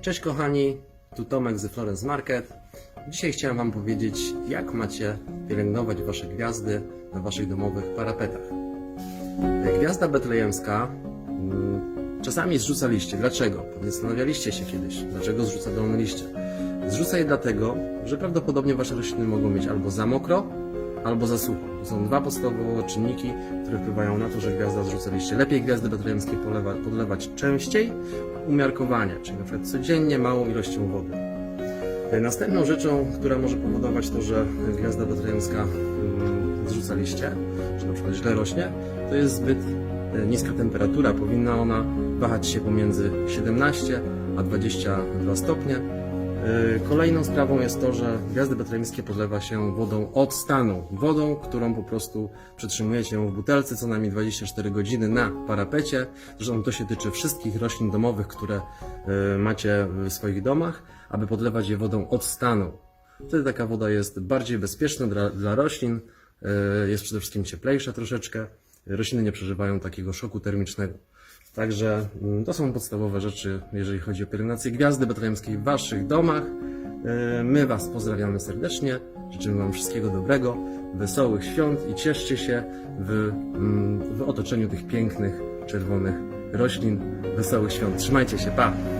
Cześć kochani, tu Tomek z Florence Market. Dzisiaj chciałem Wam powiedzieć, jak macie pielęgnować Wasze gwiazdy na Waszych domowych parapetach. Gwiazda betlejemska mm, czasami zrzuca liście. Dlaczego? Pewnie zastanawialiście się kiedyś, dlaczego zrzuca dolne liście. Zrzuca je dlatego, że prawdopodobnie Wasze rośliny mogą mieć albo za mokro, albo za sucho. To są dwa podstawowe czynniki, które wpływają na to, że gwiazda zrzuca liście. Lepiej gwiazdy polewa, podlewać częściej, umiarkowanie, czyli na przykład codziennie małą ilością wody. E, Następną rzeczą, która może powodować to, że gwiazda betlejemska mm, zrzuca liście, czy na przykład źle rośnie, to jest zbyt e, niska temperatura. Powinna ona wahać się pomiędzy 17 a 22 stopnie. E, Kolejną sprawą jest to, że gwiazdy betlejemskie podlewa się wodą od stanu. Wodą, którą po prostu przetrzymujecie ją w butelce co najmniej 24 godziny na parapecie. Zresztą to się tyczy wszystkich roślin domowych, które e, macie w swoich domach, aby podlewać je wodą od stanu. Wtedy taka woda jest bardziej bezpieczna dla, dla roślin, e, jest przede wszystkim cieplejsza troszeczkę. Rośliny nie przeżywają takiego szoku termicznego. Także mm, to są podstawowe rzeczy, jeżeli chodzi o pielęgnację gwiazdy betlejemskiej w Waszych domach. E, My Was pozdrawiamy serdecznie, życzymy Wam wszystkiego dobrego, wesołych świąt i cieszcie się w, mm, w otoczeniu tych pięknych, czerwonych roślin. Wesołych świąt. Trzymajcie się, pa!